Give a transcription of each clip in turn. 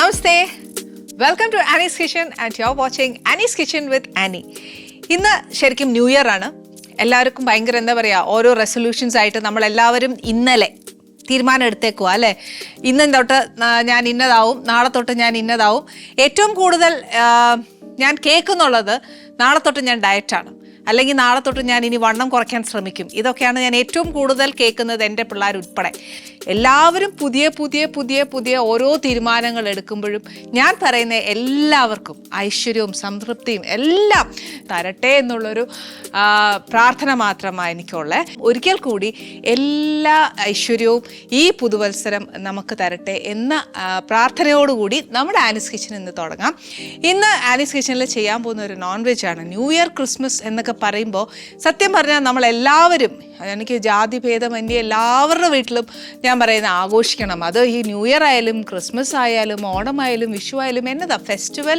Namaste. Welcome to Annie's kitchen and you are watching Annie's kitchen with Annie ഇന്ന് ശരിക്കും new year ആണ്. എല്ലാവർക്കും ഭയങ്കര എന്താ പറയുക ഓരോ റെസൊല്യൂഷൻസ് ആയിട്ട് നമ്മൾ എല്ലാവരും ഇന്നലെ തീരുമാനം എടുത്തേക്കുക അല്ലേ? ഇന്ന് തൊട്ട് ഞാൻ ഇന്നതാവും നാളെ തൊട്ട് ഞാൻ ഇന്നതാവും. ഏറ്റവും കൂടുതൽ ഞാൻ കേൾക്കുന്നുള്ളത് നാളെ തൊട്ട് ഞാൻ ഡയറ്റാണ് അല്ലെങ്കിൽ നാളെ തൊട്ട് ഞാൻ ഇനി വണ്ണം കുറയ്ക്കാൻ ശ്രമിക്കും. ഇതൊക്കെയാണ് ഞാൻ ഏറ്റവും കൂടുതൽ കേൾക്കുന്നത് എന്റെ പിള്ളേർ ഉൾപ്പെടെ എല്ലാവരും പുതിയ പുതിയ പുതിയ പുതിയ ഓരോ തീരുമാനങ്ങൾ എടുക്കുമ്പോഴും ഞാൻ പറയുന്ന എല്ലാവർക്കും ഐശ്വര്യവും സംതൃപ്തിയും എല്ലാം തരട്ടെ എന്നുള്ളൊരു പ്രാർത്ഥന മാത്രമാണ് എനിക്കുള്ളത് ഒരിക്കൽ കൂടി എല്ലാ ഐശ്വര്യവും ഈ പുതുവത്സരം നമുക്ക് തരട്ടെ എന്ന പ്രാർത്ഥനയോടുകൂടി നമ്മുടെ ആനിസ് കിച്ചൻ ഇന്ന് തുടങ്ങാം. ഇന്ന് ആനിസ് കിച്ചനിൽ ചെയ്യാൻ പോകുന്ന ഒരു നോൺ വെജ് ആണ്. ന്യൂ ഇയർ ക്രിസ്മസ് എന്നൊക്കെ പറയുമ്പോൾ സത്യം പറഞ്ഞാൽ നമ്മളെല്ലാവരും എനിക്ക് ജാതി ഭേദമന്യേ എല്ലാവരുടെ വീട്ടിലും ഞാൻ പറയുന്ന ആഘോഷിക്കണം. അത് ഈ ന്യൂ ഇയർ ആയാലും ക്രിസ്മസ് ആയാലും ഓണമായാലും വിഷു ആയാലും എന്നതാ? ഫെസ്റ്റിവൽ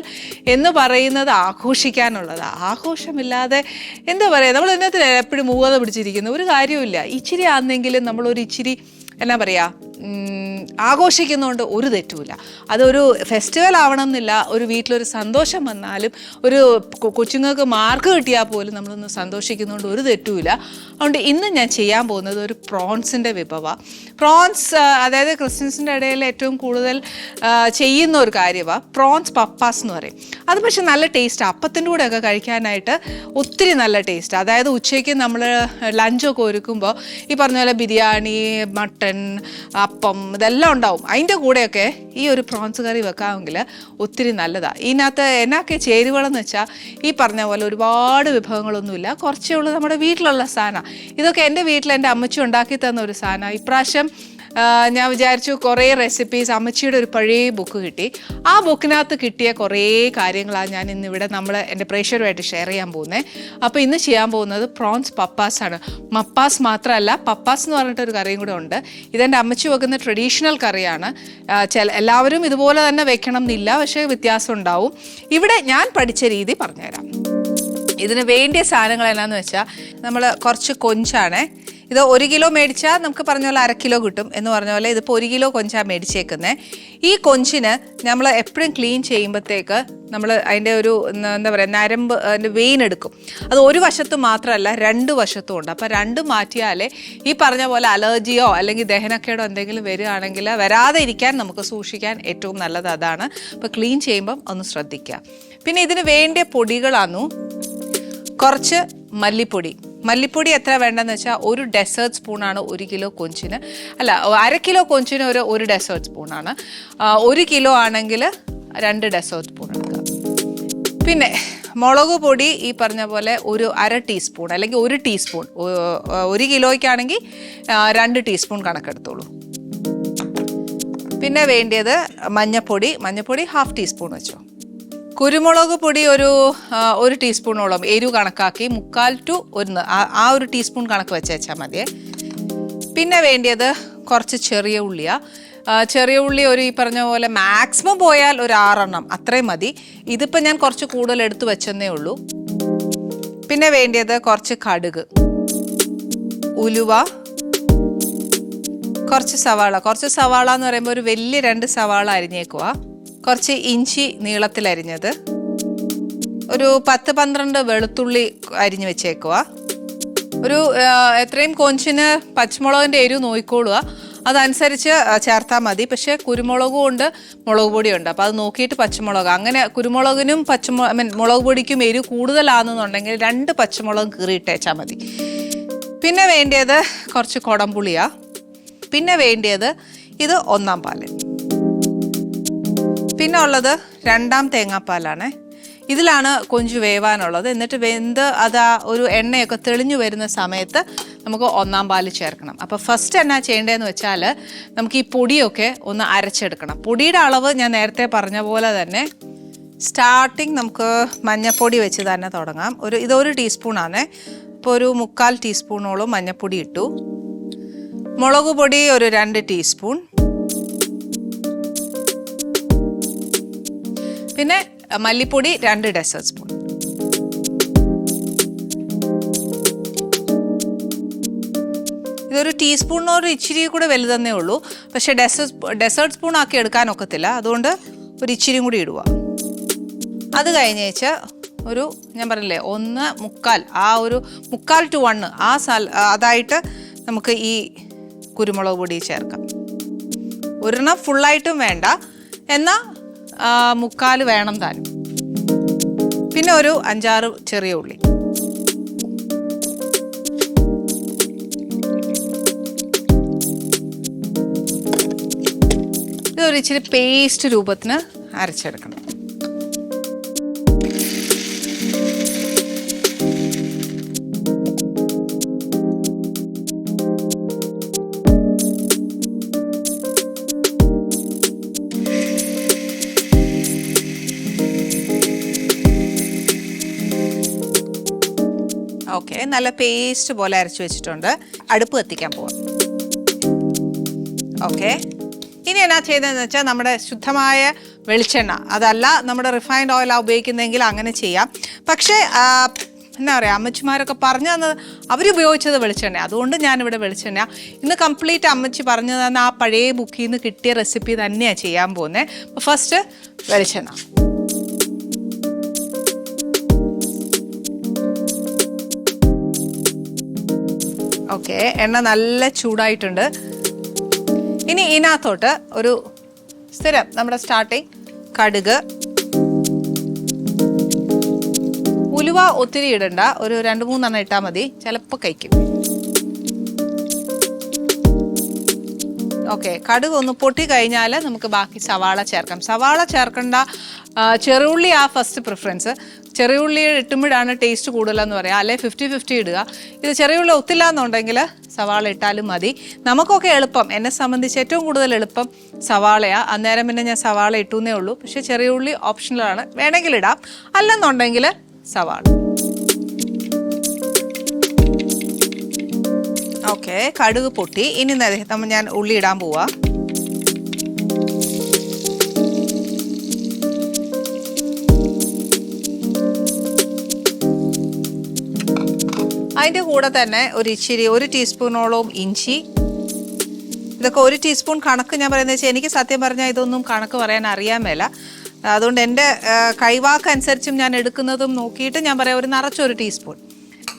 എന്ന് പറയുന്നത് ആഘോഷിക്കാനുള്ളത്. ആഘോഷമില്ലാതെ എന്താ പറയുക നമ്മൾ ഇന്നത്തെ എപ്പോഴും മൂവത പിടിച്ചിരിക്കുന്നു. ഒരു കാര്യമില്ല ഇച്ചിരി ആണെങ്കിലും നമ്മളൊരു ഇച്ചിരി എന്നാ പറയുക ആഘോഷിക്കുന്നതുകൊണ്ട് ഒരു തെറ്റുമില്ല. അതൊരു ഫെസ്റ്റിവൽ ആവണം എന്നില്ല ഒരു വീട്ടിലൊരു സന്തോഷം വന്നാലും ഒരു കൊച്ചുങ്ങൾക്ക് മാർക്ക് കിട്ടിയാൽ പോലും നമ്മളൊന്ന് സന്തോഷിക്കുന്നതുകൊണ്ട് ഒരു തെറ്റുമില്ല. അതുകൊണ്ട് ഇന്ന് ഞാൻ ചെയ്യാൻ പോകുന്നത് ഒരു പ്രോൺസിന്റെ വിഭവ. പ്രോൺസ് അതായത് ക്രിസ്ത്യൻസിന്റെ ഇടയിൽ ഏറ്റവും കൂടുതൽ ചെയ്യുന്ന ഒരു കാര്യമാണ് പ്രോൺസ് പപ്പാസ് എന്ന് പറയും. അത് പക്ഷേ നല്ല ടേസ്റ്റ് അപ്പത്തിന്റെ കൂടെയൊക്കെ കഴിക്കാനായിട്ട് ഒത്തിരി നല്ല ടേസ്റ്റ് അതായത് ഉച്ചയ്ക്ക് നമ്മൾ ലഞ്ചൊക്കെ ഒരുക്കുമ്പോൾ ഈ പറഞ്ഞ പോലെ ബിരിയാണി മട്ടൺ അപ്പം ഇതെല്ലാം ഉണ്ടാവും. അതിന്റെ കൂടെയൊക്കെ ഈ ഒരു പ്രോൺസ് കറി വെക്കാമെങ്കിൽ ഒത്തിരി നല്ലതാണ് ഇതിനകത്ത് എന്നൊക്കെ ചേരുവകളെന്ന് വെച്ചാൽ ഈ പറഞ്ഞ പോലെ ഒരുപാട് വിഭവങ്ങളൊന്നുമില്ല. കുറച്ചേ ഉള്ളൂ നമ്മുടെ വീട്ടിലുള്ള സാധനം. ഇതൊക്കെ എന്റെ വീട്ടിൽ എന്റെ അമ്മച്ചി ഉണ്ടാക്കി തന്ന ഒരു സാധനം. ഇപ്രാവശ്യം ഞാൻ വിചാരിച്ചു കുറേ റെസിപ്പീസ് അമ്മച്ചിയുടെ ഒരു പഴയ ബുക്ക് കിട്ടി. ആ ബുക്കിനകത്ത് കിട്ടിയ കുറേ കാര്യങ്ങളാണ് ഞാൻ ഇന്നിവിടെ നമ്മൾ എന്റെ പ്രേക്ഷകരുമായിട്ട് ഷെയർ ചെയ്യാൻ പോകുന്നത് അപ്പോൾ ഇന്ന് ചെയ്യാൻ പോകുന്നത് പ്രോൺസ് പപ്പാസ് ആണ്. മപ്പാസ് മാത്രമല്ല പപ്പാസ് എന്ന് പറഞ്ഞിട്ടൊരു കറിയും കൂടെ ഉണ്ട്. ഇതെന്റെ അമ്മച്ചി വെക്കുന്ന ട്രഡീഷണൽ കറിയാണ്. ചില എല്ലാവരും ഇതുപോലെ തന്നെ വെക്കണം എന്നില്ല പക്ഷേ വ്യത്യാസം ഉണ്ടാവും. ഇവിടെ ഞാൻ പഠിച്ച രീതി പറഞ്ഞുതരാം. ഇതിന് വേണ്ടിയ സാധനങ്ങൾ എന്നാന്ന് വെച്ചാൽ നമ്മൾ കുറച്ച് കൊഞ്ചാണ് ഇത് ഒരു കിലോ മേടിച്ചാൽ നമുക്ക് പറഞ്ഞ പോലെ അര കിലോ കിട്ടും എന്ന് പറഞ്ഞ പോലെ ഇതിപ്പോൾ ഒരു കിലോ കൊഞ്ചാണ് മേടിച്ചേക്കുന്നത് ഈ കൊഞ്ചിന് നമ്മൾ എപ്പോഴും ക്ലീൻ ചെയ്യുമ്പോഴത്തേക്ക് നമ്മൾ അതിന്റെ ഒരു എന്താ പറയുക നരമ്പ് അതിന്റെ വെയിൻ എടുക്കും. അത് ഒരു വശത്ത് മാത്രമല്ല രണ്ട് വശത്തും ഉണ്ട്. അപ്പോൾ രണ്ടും മാറ്റിയാലേ ഈ പറഞ്ഞ പോലെ അലർജിയോ അല്ലെങ്കിൽ ദഹനക്കേടോ എന്തെങ്കിലും വരികയാണെങ്കിൽ വരാതെ ഇരിക്കാൻ നമുക്ക് സൂക്ഷിക്കാൻ ഏറ്റവും നല്ലത് അതാണ്. അപ്പോൾ ക്ലീൻ ചെയ്യുമ്പം ഒന്ന് ശ്രദ്ധിക്കുക പിന്നെ ഇതിന് വേണ്ട പൊടികളാന്നു കുറച്ച് മല്ലിപ്പൊടി. മല്ലിപ്പൊടി എത്ര വേണ്ടെന്ന് വെച്ചാൽ ഒരു ഡെസേർട്ട് സ്പൂണാണ് ഒരു കിലോ കൊഞ്ചിന്. അല്ല അര കിലോ കൊഞ്ചിന് ഒരു ഒരു ഡെസേർട്ട് സ്പൂണാണ് ഒരു കിലോ ആണെങ്കിൽ രണ്ട് ഡെസേർട്ട് സ്പൂൺ എടുക്കുക. പിന്നെ മുളക് പൊടി ഈ പറഞ്ഞ പോലെ ഒരു അര ടീസ്പൂൺ അല്ലെങ്കിൽ ഒരു ടീസ്പൂൺ ഒരു കിലോയ്ക്കാണെങ്കിൽ രണ്ട് ടീസ്പൂൺ കണക്കെടുത്തോളൂ. പിന്നെ വേണ്ടിയത് മഞ്ഞപ്പൊടി മഞ്ഞപ്പൊടി ഹാഫ് ടീസ്പൂൺ വെച്ചോ. കുരുമുളക് പൊടി ഒരു ഒരു ടീസ്പൂണോളം എരിവ് കണക്കാക്കി മുക്കാൽ ടു ഒരു ആ- ഒരു ടീസ്പൂൺ കണക്ക് വെച്ചാൽ മതിയേ പിന്നെ വേണ്ടിയത് കുറച്ച് ചെറിയ ഉള്ളിയാ. ചെറിയ ഉള്ളി ഒരു ഈ പറഞ്ഞ പോലെ മാക്സിമം പോയാൽ ഒരു ആറെണ്ണം അത്രയും മതി. ഇതിപ്പോൾ ഞാൻ കുറച്ച് കൂടുതൽ എടുത്തു വെച്ചെന്നേ ഉള്ളൂ. പിന്നെ വേണ്ടിയത് കുറച്ച് കടുക് ഉലുവ കുറച്ച് സവാള. കുറച്ച് സവാള എന്ന് പറയുമ്പോൾ ഒരു വലിയ രണ്ട് സവാള അരിഞ്ഞേക്കുക കുറച്ച് ഇഞ്ചി നീളത്തിൽ അരിഞ്ഞത്. ഒരു പത്ത് പന്ത്രണ്ട് വെളുത്തുള്ളി അരിഞ്ഞു വെച്ചേക്കുക ഒരു എത്രയും കൊഞ്ചിന് പച്ചമുളകിന്റെ എരിവ് നോക്കിക്കോളുക അതനുസരിച്ച് ചേർത്താൽ മതി. പക്ഷേ കുരുമുളകും ഉണ്ട് മുളക് പൊടിയുണ്ട് അപ്പോൾ അത് നോക്കിയിട്ട് പച്ചമുളക്. അങ്ങനെ കുരുമുളകിനും പച്ചമുളക് ഐ മീൻ മുളക് പൊടിക്കും എരിവ് കൂടുതലാണെന്നുണ്ടെങ്കിൽ രണ്ട് പച്ചമുളകും കീറിയിട്ടേച്ചാൽ മതി. പിന്നെ വേണ്ടിയത് കുറച്ച് കുടംപുളിയാണ് പിന്നെ വേണ്ടിയത് ഇത് ഒന്നാം പാൽ പിന്നെ ഉള്ളത് രണ്ടാം തേങ്ങാപ്പാലാണ്. ഇതിലാണ് കൊഞ്ച് വേവാനുള്ളത്. എന്നിട്ട് വെന്ത് അത് ആ ഒരു എണ്ണയൊക്കെ തെളിഞ്ഞു വരുന്ന സമയത്ത് നമുക്ക് ഒന്നാം പാൽ ചേർക്കണം. അപ്പോൾ ഫസ്റ്റ് എന്നാ ചെയ്യേണ്ടതെന്ന് വെച്ചാൽ നമുക്ക് ഈ പൊടിയൊക്കെ ഒന്ന് അരച്ചെടുക്കണം. പൊടിയുടെ അളവ് ഞാൻ നേരത്തെ പറഞ്ഞ പോലെ തന്നെ സ്റ്റാർട്ടിങ് നമുക്ക് മഞ്ഞപ്പൊടി വെച്ച് തന്നെ തുടങ്ങാം. ഒരു ഇതൊരു ടീസ്പൂണാണ്. ഇപ്പോൾ ഒരു മുക്കാൽ ടീസ്പൂണോളം മഞ്ഞപ്പൊടി ഇട്ടു. മുളക് പൊടി ഒരു രണ്ട് ടീസ്പൂൺ. പിന്നെ മല്ലിപ്പൊടി രണ്ട് ഡെസേർട്ട് സ്പൂൺ ഇതൊരു ടീസ്പൂണിനോട് ഇച്ചിരി കൂടെ വലുതെന്നേ ഉള്ളൂ. പക്ഷേ ഡെസേർട്ട് ഡെസേർട്ട് സ്പൂൺ ആക്കി എടുക്കാൻ ഒക്കത്തില്ല. അതുകൊണ്ട് ഒരു ഇച്ചിരിയും കൂടി ഇടുക. അത് കഴിഞ്ഞേച്ച് ഒരു ഞാൻ പറഞ്ഞില്ലേ ഒന്ന് മുക്കാൽ ആ ഒരു മുക്കാൽ ടു വണ്ണ് ആ സൽ അതായിട്ട് നമുക്ക് ഈ കുരുമുളക് പൊടി ചേർക്കാം. ഒരെണ്ണം ഫുള്ളായിട്ടും വേണ്ട. എന്നാൽ മുക്കാൽ വേണം താനും. പിന്നെ ഒരു അഞ്ചാറ് ചെറിയ ഉള്ളി. ഇതൊരു ഇച്ചിരി പേസ്റ്റ് രൂപത്തിന് അരച്ചെടുക്കണം. ഓക്കെ. നല്ല പേസ്റ്റ് പോലെ അരച്ച് വെച്ചിട്ടുണ്ട്. അടുപ്പ് കത്തിക്കാൻ പോവാം. ഓക്കെ. ഇനി എന്നാ ചെയ്യുന്നതെന്ന് വെച്ചാൽ നമ്മുടെ ശുദ്ധമായ വെളിച്ചെണ്ണ. അതല്ല നമ്മുടെ റിഫൈൻഡ് ഓയിലാണ് ഉപയോഗിക്കുന്നതെങ്കിൽ അങ്ങനെ ചെയ്യാം. പക്ഷേ എന്നാ പറയുക അമ്മച്ചിമാരൊക്കെ പറഞ്ഞു തന്നത് അവരുപയോഗിച്ചത് വെളിച്ചെണ്ണ അതുകൊണ്ട് ഞാനിവിടെ വെളിച്ചെണ്ണ ഇന്ന് കംപ്ലീറ്റ് അമ്മച്ചി പറഞ്ഞു തന്ന ആ പഴയ ബുക്കിൽ നിന്ന് കിട്ടിയ റെസിപ്പി തന്നെയാണ് ചെയ്യാൻ പോകുന്നത് ഫസ്റ്റ് വെളിച്ചെണ്ണ. ഓക്കെ എണ്ണ നല്ല ചൂടായിട്ടുണ്ട്. ഇനി ഇതിനകത്തോട്ട് ഒരു സ്ഥിരം നമ്മുടെ സ്റ്റാർട്ടിങ് കടുക്. ഉലുവ ഒത്തിരി ഇടണ്ട ഒരു രണ്ട് മൂന്നെണ്ണം ഇട്ടാൽ മതി ചിലപ്പോൾ കഴിക്കും. ഓക്കെ കടുക് ഒന്ന് പൊട്ടി കഴിഞ്ഞാൽ നമുക്ക് ബാക്കി സവാള ചേർക്കാം. സവാള ചേർക്കേണ്ട ചെറുള്ളി ആ ഫസ്റ്റ് പ്രിഫറൻസ് ചെറിയുള്ളി ഇട്ടുമ്പോഴാണ് ടേസ്റ്റ് കൂടുതലെന്ന് പറയാം. അല്ലെ ഫിഫ്റ്റി ഫിഫ്റ്റി ഇടുക. ഇത് ചെറിയുള്ളി ഒത്തില്ല എന്നുണ്ടെങ്കിൽ സവാള ഇട്ടാലും മതി. നമുക്കൊക്കെ എളുപ്പം. എന്നെ സംബന്ധിച്ച് ഏറ്റവും കൂടുതൽ എളുപ്പം സവാളയാണ് അന്നേരം പിന്നെ ഞാൻ സവാള ഇട്ടുന്നേ ഉള്ളൂ. പക്ഷേ ചെറിയ ഉള്ളി ഓപ്ഷണലാണ് വേണമെങ്കിൽ ഇടാം. അല്ലെന്നുണ്ടെങ്കിൽ സവാള. ഓക്കെ കടുക് പൊട്ടി. ഇനി ഞാൻ ഉള്ളി ഇടാൻ പോവാ. അതിന്റെ കൂടെ തന്നെ ഒരു ഇച്ചിരി ഒരു ടീസ്പൂണോളം ഇഞ്ചി. ഇതൊക്കെ ഒരു ടീസ്പൂൺ കണക്ക് ഞാൻ പറയുന്നത് വെച്ചാൽ എനിക്ക് സത്യം പറഞ്ഞാൽ ഇതൊന്നും കണക്ക് പറയാൻ അറിയാൻ മേല. അതുകൊണ്ട് എന്റെ കൈവാക്കനുസരിച്ചും ഞാൻ എടുക്കുന്നതും നോക്കിയിട്ട് ഞാൻ പറയാം ഒരു നിറച്ചൊരു ടീസ്പൂൺ.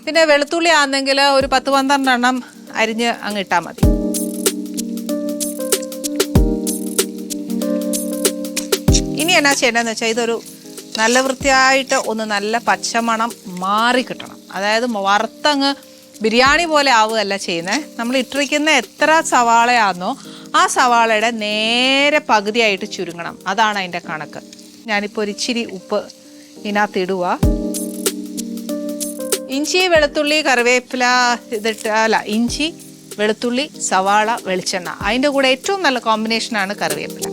പിന്നെ വെളുത്തുള്ളി ആണെങ്കിൽ ഒരു പത്ത് പന്ത്രണ്ടെണ്ണം അരിഞ്ഞ് അങ്ങ് ഇട്ടാൽ മതി. ഇനി എന്നാ ചെയ്യേണ്ടതെന്ന് വെച്ചാൽ ഇതൊരു നല്ല വൃത്തിയായിട്ട് ഒന്ന് നല്ല പച്ചമണം മാറി കിട്ടണം. അതായത് വറുത്തങ്ങ് ബിരിയാണി പോലെ ആവുകയല്ല ചെയ്യുന്നത് നമ്മൾ ഇട്ടിരിക്കുന്ന എത്ര സവാളയാണെന്നോ ആ സവാളയുടെ നേരെ പകുതിയായിട്ട് ചുരുങ്ങണം. അതാണ് അതിന്റെ കണക്ക്. ഞാനിപ്പോൾ ഒരിച്ചിരി ഉപ്പ് ഇതിനകത്ത് ഇടുക ഇഞ്ചി വെളുത്തുള്ളി കറിവേപ്പില ഇതിട്ട് അല്ല ഇഞ്ചി വെളുത്തുള്ളി സവാള വെളിച്ചെണ്ണ. അതിന്റെ കൂടെ ഏറ്റവും നല്ല കോമ്പിനേഷനാണ് കറിവേപ്പില.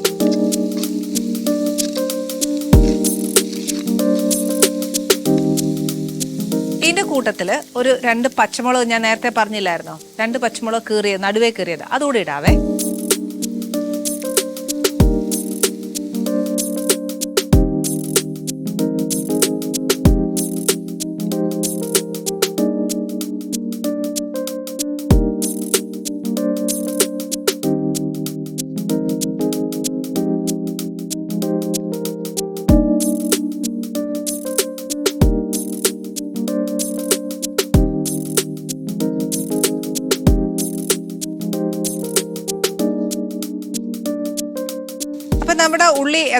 കൂട്ടത്തിൽ ഒരു രണ്ട് പച്ചമുളക് ഞാൻ നേരത്തെ പറഞ്ഞില്ലായിരുന്നോ? രണ്ട് പച്ചമുളക് കീറിയത് നടുവേ കീറിയത്. അതുകൂടി ഇടാവേ.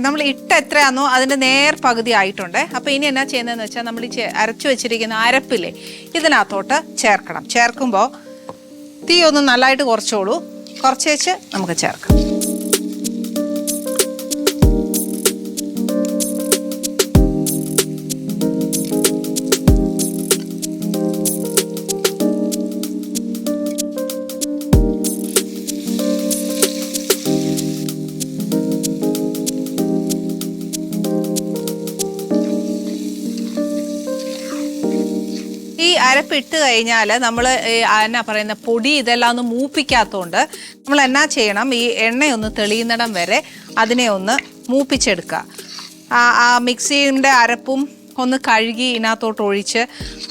നമ്മൾ ഇട്ട എത്രയാണോ അതിന്റെ നേർ പകുതി ആയിട്ടുണ്ട്. അപ്പോൾ ഇനി എന്നാ ചെയ്യുന്നതെന്ന് വെച്ചാൽ നമ്മൾ ഈ അരച്ചു വെച്ചിരിക്കുന്ന അരപ്പില്ലേ ഇതിനകത്തോട്ട് ചേർക്കണം. ചേർക്കുമ്പോൾ തീ ഒന്ന് നല്ലതായിട്ട് കുറച്ചോളൂ. കുറച്ചേച്ച് നമുക്ക് ചേർക്കാം. ഇട്ട് കഴിഞ്ഞാൽ നമ്മൾ എന്നാ പറയുന്ന പൊടി ഇതെല്ലാം ഒന്ന് മൂപ്പിക്കാത്തതുകൊണ്ട് നമ്മൾ എന്നാ ചെയ്യണം? ഈ എണ്ണയൊന്ന് തെളിയുന്നിടം വരെ അതിനെ ഒന്ന് മൂപ്പിച്ചെടുക്കുക. ആ മിക്സിന്റെ അരപ്പും ഒന്ന് കഴുകി ഇതിനകത്തോട്ട് ഒഴിച്ച്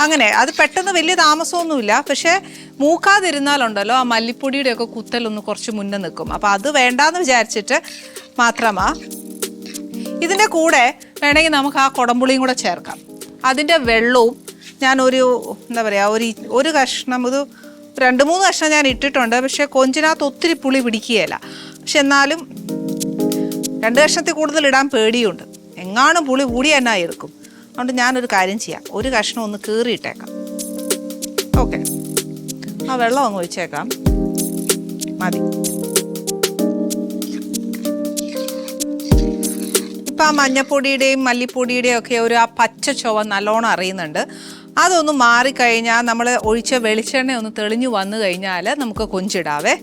അങ്ങനെ. അത് പെട്ടെന്ന് വലിയ താമസമൊന്നുമില്ല. പക്ഷേ മൂക്കാതിരുന്നാലുണ്ടല്ലോ ആ മല്ലിപ്പൊടിയുടെ ഒക്കെ കുത്തലൊന്ന് കുറച്ച് മുന്നേ നിൽക്കും. അപ്പോൾ അത് വേണ്ടാന്ന് വിചാരിച്ചിട്ട് മാത്രമാ. ഇതിന്റെ കൂടെ വേണമെങ്കിൽ നമുക്ക് ആ കുടംപുളിയും കൂടെ ചേർക്കാം. അതിന്റെ വെള്ളവും ഞാനൊരു എന്താ പറയുക ഒരു ഒരു കഷ്ണം ഒരു രണ്ട് മൂന്ന് കഷ്ണം ഞാൻ ഇട്ടിട്ടുണ്ട്. പക്ഷേ കൊഞ്ചിനകത്ത് ഒത്തിരി പുളി പിടിക്കുകയില്ല. പക്ഷെ എന്നാലും രണ്ട് കഷ്ണത്തിൽ കൂടുതൽ ഇടാൻ പേടിയുണ്ട്. എങ്ങാനും പുളി കൂടി തന്നെ എടുക്കും അതുകൊണ്ട് ഞാനൊരു കാര്യം ചെയ്യാം. ഒരു കഷ്ണം ഒന്ന് കീറിയിട്ടേക്കാം. ഓക്കെ. ആ വെള്ളം അങ്ങ് ഒഴിച്ചേക്കാം. മതി. ഇപ്പം ആ മഞ്ഞപ്പൊടിയുടെയും മല്ലിപ്പൊടിയുടെയും ഒക്കെ ഒരു ആ പച്ച ചുവ നല്ലോണം അറിയുന്നുണ്ട്. അതൊന്ന് മാറിക്കഴിഞ്ഞാൽ നമ്മൾ ഒഴിച്ച വെളിച്ചെണ്ണ ഒന്ന് തെളിഞ്ഞു വന്നു കഴിഞ്ഞാൽ നമുക്ക് കൊഞ്ചിടാവേ.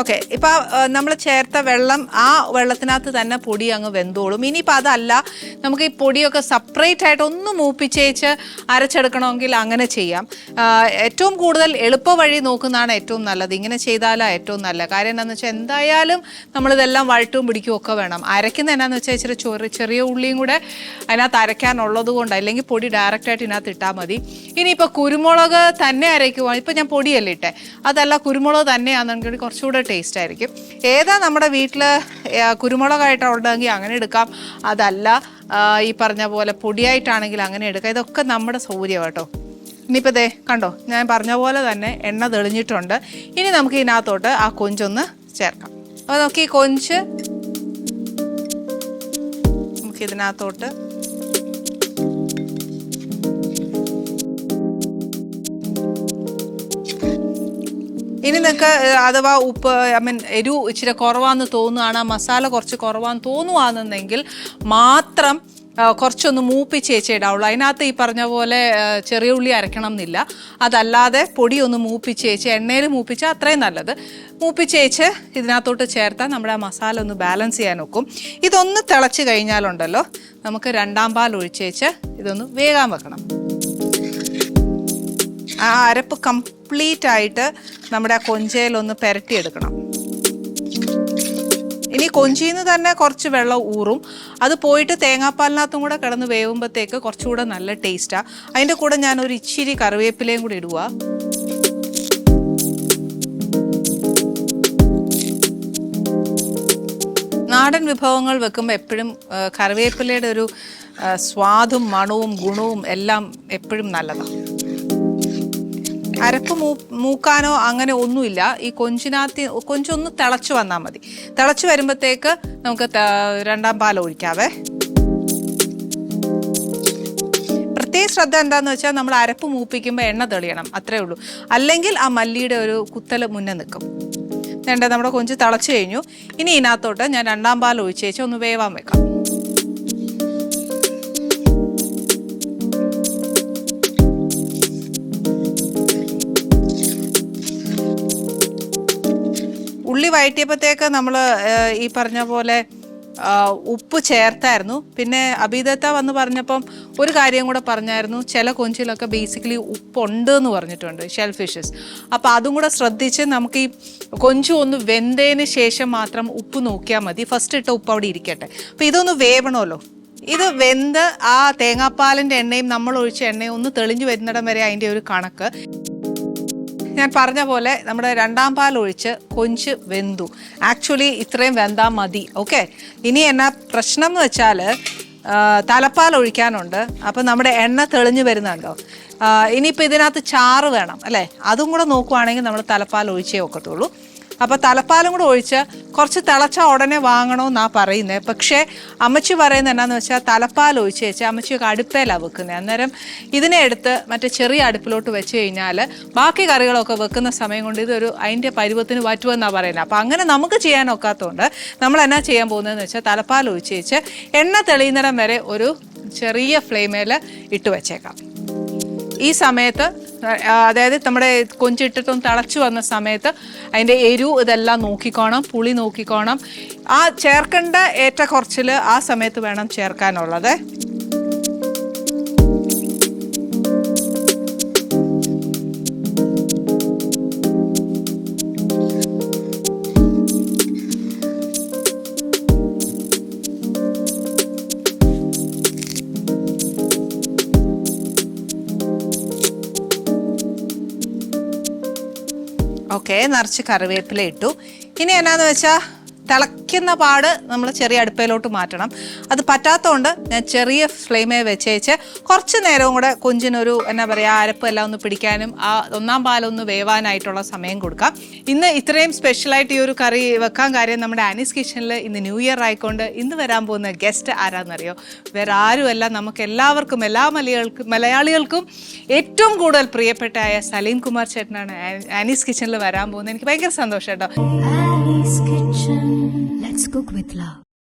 ഓക്കെ ഇപ്പം നമ്മൾ ചേർത്ത വെള്ളം ആ വെള്ളത്തിനകത്ത് തന്നെ പൊടി അങ്ങ് വെന്തോളും. ഇനിയിപ്പോൾ അതല്ല നമുക്ക് ഈ പൊടിയൊക്കെ സെപ്പറേറ്റ് ആയിട്ട് ഒന്ന് മൂപ്പിച്ചേച്ച് അരച്ചെടുക്കണമെങ്കിൽ അങ്ങനെ ചെയ്യാം. ഏറ്റവും കൂടുതൽ എളുപ്പ വഴി നോക്കുന്നതാണ് ഏറ്റവും നല്ലത്. ഇങ്ങനെ ചെയ്താലാണ് ഏറ്റവും നല്ലത് കാര്യം എന്താണെന്ന് വെച്ചാൽ എന്തായാലും നമ്മളിതെല്ലാം വഴട്ടും പിടിക്കുകയും ഒക്കെ വേണം. അരയ്ക്കുന്ന എന്നാന്ന് വെച്ചാൽ ഇച്ചിരി ചെറിയ ചെറിയ ഉള്ളിയും കൂടെ അതിനകത്ത് അരയ്ക്കാനുള്ളത് കൊണ്ട് അല്ലെങ്കിൽ പൊടി ഡയറക്റ്റായിട്ട് ഇതിനകത്ത് ഇട്ടാൽ മതി. ഇനിയിപ്പോൾ കുരുമുളക് തന്നെ അരയ്ക്കുവാണ് ഇപ്പം ഞാൻ പൊടിയല്ലേ ഇട്ടെ. അതല്ല കുരുമുളക് തന്നെയാണെങ്കിൽ കുറച്ചുകൂടെ ടേസ്റ്റ് ആയിരിക്കും. ഏതാ നമ്മുടെ വീട്ടിൽ കുരുമുളകായിട്ട് ഉണ്ടെങ്കിൽ അങ്ങനെ എടുക്കാം. അതല്ല ഈ പറഞ്ഞ പോലെ പൊടിയായിട്ടാണെങ്കിൽ അങ്ങനെ എടുക്കാം. ഇതൊക്കെ നമ്മുടെ സൗകര്യം കേട്ടോ. ഇനിയിപ്പോൾ ദേ കണ്ടോ ഞാൻ പറഞ്ഞ പോലെ തന്നെ എണ്ണ തെളിഞ്ഞിട്ടുണ്ട്. ഇനി നമുക്ക് ഇതിനകത്തോട്ട് ആ കൊഞ്ചൊന്ന് ചേർക്കാം. അപ്പോൾ നമുക്ക് ഈ കൊഞ്ച്. നമുക്ക് ഇനി നിങ്ങൾക്ക് അഥവാ ഉപ്പ് ഐ മീൻ എരു ഇച്ചിരി കുറവാന്ന് തോന്നുകയാണ് മസാല കുറച്ച് കുറവാന്ന് തോന്നുവാണെന്നുണ്ടെങ്കിൽ മാത്രം കുറച്ചൊന്ന് മൂപ്പിച്ചേച്ചേ ഇടാവുള്ളൂ. അതിനകത്ത് ഈ പറഞ്ഞ പോലെ ചെറിയ ഉള്ളി അരയ്ക്കണം എന്നില്ല. അതല്ലാതെ പൊടി ഒന്ന് മൂപ്പിച്ചേച്ച് എണ്ണയിൽ മൂപ്പിച്ച് അത്രയും നല്ലത്. മൂപ്പിച്ചേച്ച് ഇതിനകത്തോട്ട് ചേർത്താൽ നമ്മുടെ ആ മസാല ഒന്ന് ബാലൻസ് ചെയ്യാൻ നോക്കും ഇതൊന്ന് തിളച്ച് കഴിഞ്ഞാലുണ്ടല്ലോ നമുക്ക് രണ്ടാം പാൽ ഒഴിച്ചേച്ച് ഇതൊന്ന് വേഗം വെക്കണം. ആ അരപ്പ് കംപ്ലീറ്റ് ആയിട്ട് നമ്മുടെ ആ കൊഞ്ചയിലൊന്ന് പുരട്ടിയെടുക്കണം. ഇനി കൊഞ്ചിയിൽ നിന്ന് തന്നെ കുറച്ച് വെള്ളം ഊറും. അത് പോയിട്ട് തേങ്ങാപ്പാലിനകത്തും കൂടെ കിടന്ന് വേവുമ്പോഴത്തേക്ക് കുറച്ചുകൂടെ നല്ല ടേസ്റ്റാണ് അതിന്റെ കൂടെ ഞാൻ ഒരു ഇച്ചിരി കറിവേപ്പിലയും കൂടി ഇടുക നാടൻ വിഭവങ്ങൾ വെക്കുമ്പോൾ എപ്പോഴും കറിവേപ്പിലയുടെ ഒരു സ്വാദും മണവും ഗുണവും എല്ലാം എപ്പോഴും നല്ലതാണ് അരപ്പ് മൂ മൂക്കാനോ അങ്ങനെ ഒന്നുമില്ല. ഈ കൊഞ്ചിനകത്ത് കൊഞ്ചൊന്ന് തിളച്ച് വന്നാൽ മതി. തിളച്ച് വരുമ്പോഴത്തേക്ക് നമുക്ക് രണ്ടാം പാൽ ഒഴിക്കാവേ. പ്രത്യേക ശ്രദ്ധ എന്താന്ന് വെച്ചാൽ നമ്മൾ അരപ്പ് മൂപ്പിക്കുമ്പോൾ എണ്ണ തെളിയണം. അത്രേ ഉള്ളൂ. അല്ലെങ്കിൽ ആ മല്ലിയുടെ ഒരു കുത്തൽ മുന്നേ നിൽക്കും. വേണ്ട നമ്മുടെ കൊഞ്ച് തിളച്ച് കഴിഞ്ഞു. ഇനി ഇതിനകത്തോട്ട് ഞാൻ രണ്ടാം പാൽ ഒഴിച്ചേച്ച് ഒന്ന് വേവാൻ വെക്കാം. ഉള്ളി വഴറ്റിയപ്പോഴത്തേക്ക് നമ്മൾ ഈ പറഞ്ഞ പോലെ ഉപ്പ് ചേർത്തായിരുന്നു. പിന്നെ അഭിദത്ത വന്ന് പറഞ്ഞപ്പം ഒരു കാര്യം കൂടെ പറഞ്ഞായിരുന്നു. ചില കൊഞ്ചിലൊക്കെ ബേസിക്കലി ഉപ്പുണ്ട് എന്ന് പറഞ്ഞിട്ടുണ്ട് ഷെൽ ഫിഷസ് അപ്പോൾ അതും കൂടെ ശ്രദ്ധിച്ച് നമുക്ക് ഈ കൊഞ്ചു ഒന്ന് വെന്തതിന് ശേഷം മാത്രം ഉപ്പ് നോക്കിയാൽ മതി. ഫസ്റ്റ് ഇട്ട ഉപ്പ് അവിടെ ഇരിക്കട്ടെ. അപ്പോൾ ഇതൊന്ന് വേവണമല്ലോ. ഇത് വെന്ത് ആ തേങ്ങാപ്പാലിന്റെ എണ്ണയും നമ്മൾ ഒഴിച്ച എണ്ണയും ഒന്ന് തെളിഞ്ഞു വരുന്നിടം വരെ അതിന്റെ ഒരു കണക്ക്. ഞാൻ പറഞ്ഞ പോലെ നമ്മുടെ രണ്ടാം പാൽ ഒഴിച്ച് കൊഞ്ച് വെന്തു. ആക്ച്വലി ഇത്രയും വെന്താൽ മതി. ഓക്കെ ഇനി എന്നാ പ്രശ്നം എന്ന് വെച്ചാൽ തലപ്പാൽ ഒഴിക്കാനുണ്ട്. അപ്പം നമ്മുടെ എണ്ണ തെളിഞ്ഞു വരുന്നുണ്ടോ? ഇനിയിപ്പോൾ ഇതിനകത്ത് ചാറ് വേണം അല്ലേ? അതും കൂടെ നോക്കുവാണെങ്കിൽ നമ്മൾ തലപ്പാൽ ഒഴിച്ചേ ഒക്കത്തുള്ളൂ. അപ്പോൾ തലപ്പാലും കൂടെ ഒഴിച്ച് കുറച്ച് തിളച്ച ഉടനെ വാങ്ങണമെന്നാ പറയുന്നത് പക്ഷേ അമ്മച്ചി പറയുന്നത് എന്നാന്ന് വെച്ചാൽ തലപ്പാൽ ഒഴിച്ച് വെച്ച് അമ്മച്ചിയൊക്കെ അടുപ്പേലാണ് വെക്കുന്നത് അന്നേരം ഇതിനെ എടുത്ത് മറ്റേ ചെറിയ അടുപ്പിലോട്ട് വെച്ച് കഴിഞ്ഞാൽ ബാക്കി കറികളൊക്കെ വെക്കുന്ന സമയം കൊണ്ട് ഇതൊരു അതിന്റെ പരുവത്തിന് പറ്റുമെന്നാണ് പറയുന്നത് അപ്പോൾ അങ്ങനെ നമുക്ക് ചെയ്യാൻ ഒക്കാത്തതുകൊണ്ട് നമ്മൾ എന്നാ ചെയ്യാൻ പോകുന്നതെന്ന് വെച്ചാൽ തലപ്പാൽ ഒഴിച്ച് വെച്ച് എണ്ണ തെളിയുന്നിടം വരെ ഒരു ചെറിയ ഫ്ലെയിമേൽ ഇട്ട് വെച്ചേക്കാം. ഈ സമയത്ത് അതായത് നമ്മുടെ കൊഞ്ചിട്ടിട്ടൊന്ന് തിളച്ചു വന്ന സമയത്ത് അതിന്റെ എരിവ് ഇതെല്ലാം നോക്കിക്കോണം പുളി നോക്കിക്കോണം. ആ ചേർക്കേണ്ട ഏറ്റക്കുറച്ചിൽ ആ സമയത്ത് വേണം ചേർക്കാനുള്ളത്. നിറച്ച് കറിവേപ്പില ഇട്ടു. ഇനി എന്നാന്ന് വെച്ചാൽ തിള തിളയ്ക്കുന്ന പാട് നമ്മൾ ചെറിയ അടുപ്പയിലോട്ട് മാറ്റണം. അത് പറ്റാത്തതുകൊണ്ട് ഞാൻ ചെറിയ ഫ്ലെയിമേ വെച്ചേച്ച് കുറച്ച് നേരവും കൂടെ കൊഞ്ചിനൊരു എന്നാ പറയുക അരപ്പ് എല്ലാം ഒന്ന് പിടിക്കാനും ആ ഒന്നാം പാലൊന്ന് വേവാനായിട്ടുള്ള സമയം കൊടുക്കാം. ഇന്ന് ഇത്രയും സ്പെഷ്യലായിട്ട് ഈ ഒരു കറി വെക്കാൻ കാര്യം നമ്മുടെ ആനീസ് കിച്ചണിൽ ഇന്ന് ന്യൂ ഇയർ ആയിക്കൊണ്ട് ഇന്ന് വരാൻ പോകുന്ന ഗസ്റ്റ് ആരാന്നറിയോ? വേറെ ആരുമല്ല നമുക്ക് എല്ലാവർക്കും എല്ലാ മലയാളികൾക്കും മലയാളികൾക്കും ഏറ്റവും കൂടുതൽ പ്രിയപ്പെട്ടായ സലീം കുമാർ ചേട്ടനാണ് ആനീസ് കിച്ചണിൽ വരാൻ പോകുന്നത്. എനിക്ക് ഭയങ്കര സന്തോഷം കേട്ടോ. Let's cook with love.